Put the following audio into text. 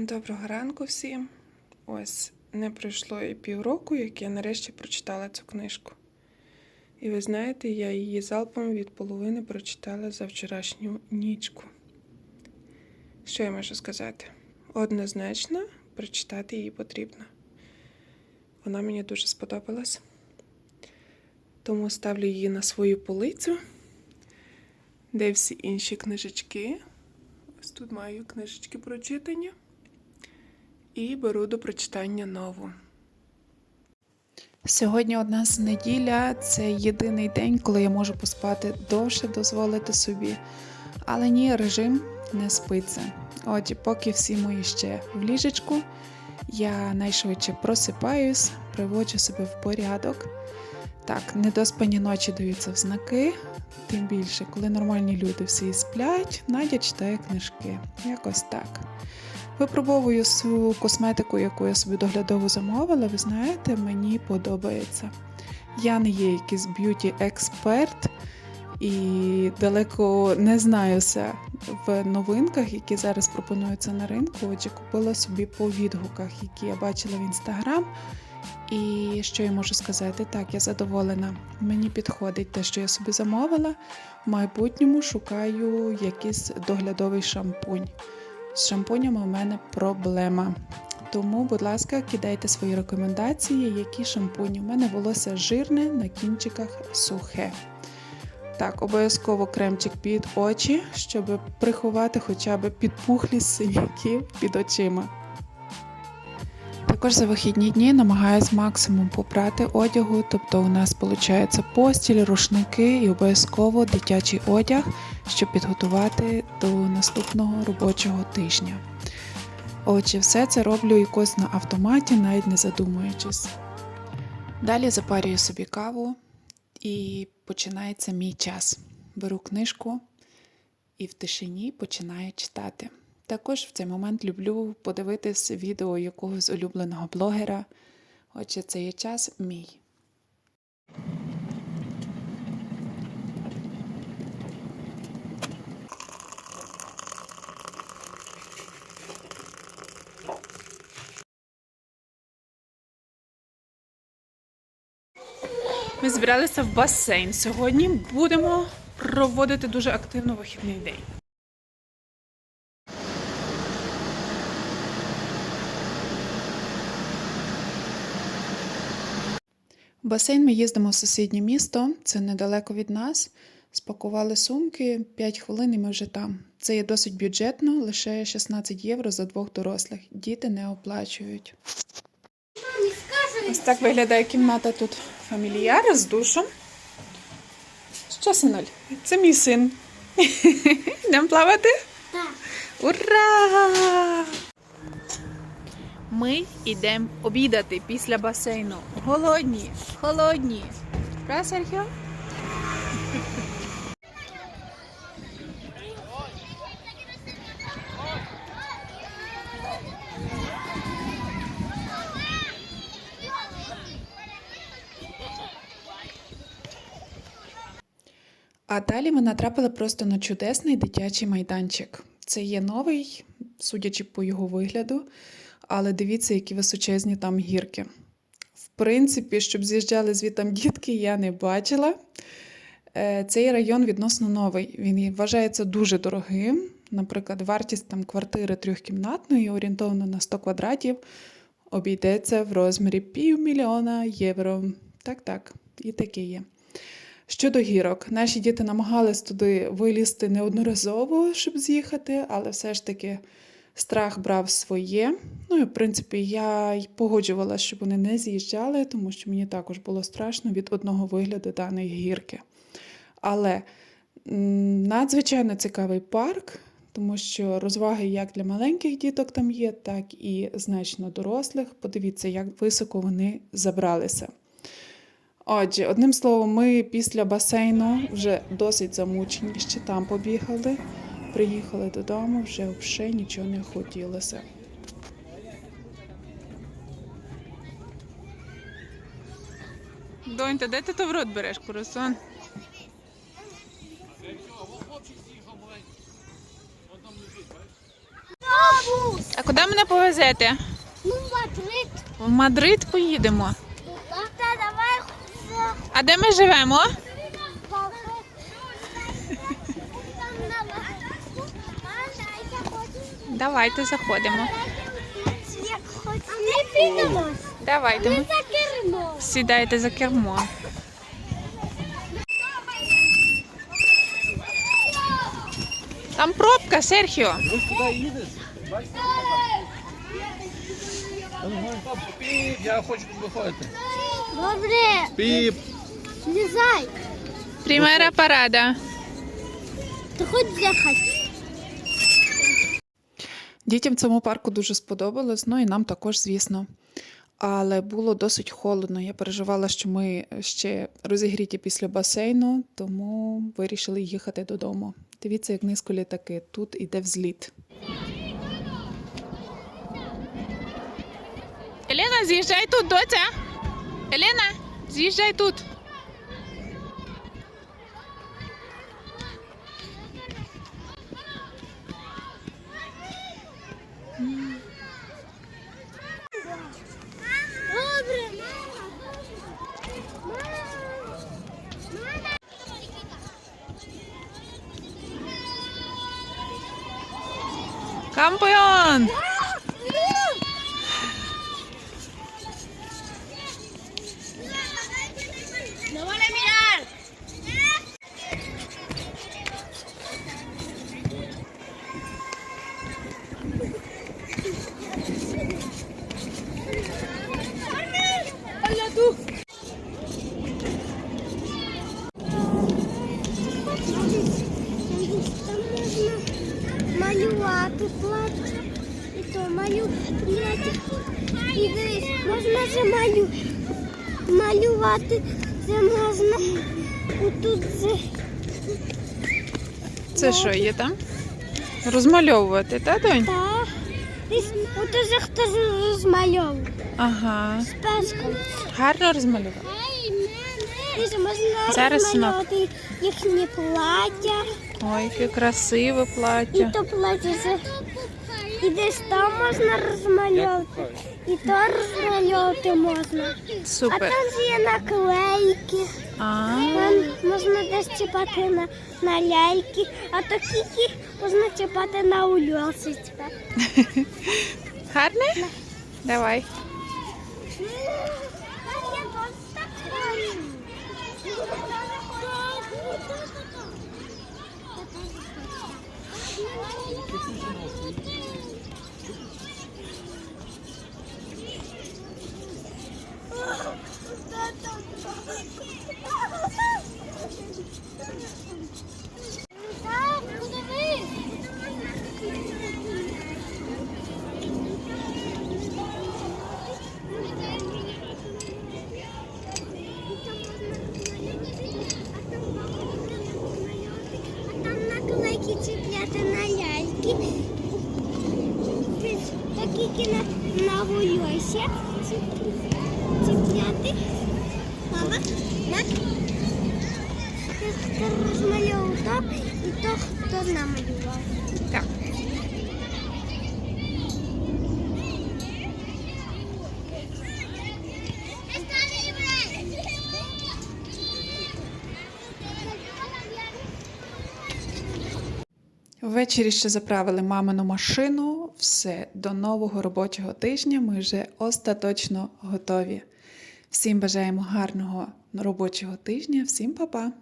Доброго ранку всім. Ось не пройшло і півроку, як я нарешті прочитала цю книжку. І ви знаєте, я її залпом від половини прочитала за вчорашню нічку. Що я можу сказати? Однозначно, прочитати її потрібно. Вона мені дуже сподобалась. Тому ставлю її на свою полицю, де всі інші книжечки. Ось тут маю книжечки прочитання. І беру до прочитання нову. Сьогодні одна з неділя це єдиний день, коли я можу поспати довше, дозволити собі. Але ні, режим не спиться. Отже, поки всі мої ще в ліжечку, я найшвидше просипаюсь, приводжу себе в порядок. Так, недоспані ночі даються в знаки, тим більше, коли нормальні люди всі сплять, Надя читає книжки. Якось так. Випробовую всю косметику, яку я собі доглядово замовила. Ви знаєте, мені подобається. Я не є якийсь б'юті-експерт і далеко не знаюся в новинках, які зараз пропонуються на ринку. Отже, купила собі по відгуках, які я бачила в інстаграм. І що я можу сказати? Так, я задоволена. Мені підходить те, що я собі замовила. В майбутньому шукаю якийсь доглядовий шампунь. З шампунями у мене проблема. Тому, будь ласка, кидайте свої рекомендації, які шампуні. У мене волосся жирне, на кінчиках сухе. Так, обов'язково кремчик під очі, щоб приховати хоча б підпухлі синяків під очима. Також за вихідні дні намагаюсь максимум попрати одягу, тобто у нас виходить постіль, рушники і обов'язково дитячий одяг, щоб підготувати до наступного робочого тижня. Отже, все це роблю якось на автоматі, навіть не задумуючись. Далі запарюю собі каву і починається мій час. Беру книжку і в тишині починаю читати. Також в цей момент люблю подивитись відео якогось улюбленого блогера. Отже, це є час мій. Ми збиралися в басейн. Сьогодні будемо проводити дуже активно вихідний день. В басейн ми їздимо в сусіднє місто, це недалеко від нас. Спакували сумки, 5 хвилин і ми вже там. Це є досить бюджетно, лише 16 євро за двох дорослих. Діти не оплачують. Ось так виглядає кімната тут фамільяра з душем. Що, синуль? Це мій син. Йдемо плавати? Так. Ура! Ми йдемо обідати після басейну. Голодні, холодні. Правда, Серхіо? А далі ми натрапили просто на чудесний дитячий майданчик. Це є новий, судячи по його вигляду, але дивіться, які височезні там гірки. В принципі, щоб з'їжджали звітам дітки, я не бачила. Е, Цей район відносно новий. Він вважається дуже дорогим. Наприклад, вартість там квартири трьохкімнатної, орієнтовно на 100 квадратів, обійдеться в розмірі півмільйона євро. Так, так, і таке є. Щодо гірок, наші діти намагались туди вилізти неодноразово, щоб з'їхати, але все ж таки страх брав своє. Ну і в принципі я й погоджувалася, щоб вони не з'їжджали, тому що мені також було страшно від одного вигляду даної гірки. Але надзвичайно цікавий парк, тому що розваги як для маленьких діток там є, так і значно дорослих. Подивіться, як високо вони забралися. Отже, одним словом, ми після басейну вже досить замучені, ще там побігали. Приїхали додому, вже взагалі нічого не хотілося. Донька, де ти то в рот береш, курасон? А куди мене повезете? Ну, Мадрид. В Мадрид поїдемо. А де ми живемо? Давайте заходимо. Давайте. Ми Ми... за кермо. Сідайте за кермо. Там пробка, Серхіо. Ну куди їдеш? Я хочу виходити. Добре, Піп. Злізай. Примера парада. Ти хоч з'їхати. Дітям цьому парку дуже сподобалось, ну і нам також, звісно. Але було досить холодно. Я переживала, що ми ще розігріті після басейну, тому вирішили їхати додому. Дивіться, як низько літаки. Тут іде взліт. Елена, з'їжджай тут, доця. Елена, з'їжджай тут. champion! Малювати. Це можна отут це. Це що є там? Розмальовувати, та донь? Так. Ото же хтось розмальовував. Ага. З песком. Гарно розмалював. Можна Зараз, розмальовувати їхні плаття. Ой, яке красиве І то плаття це. І десь там можна розмальовувати. І то розмальовувати можна. А там же є наклейки. А, Там можна десь чіпати на, на ляльки, а то кіки можна чіпати на ульосочка. гарне? Давай. Так, гульосі чіпляти. Мама, так? Хто розмальовував і то, хто намалював. Так. Ввечері ще заправили мамину машину. Все, до нового робочого тижня ми вже остаточно готові. Всім бажаємо гарного робочого тижня, всім па-па!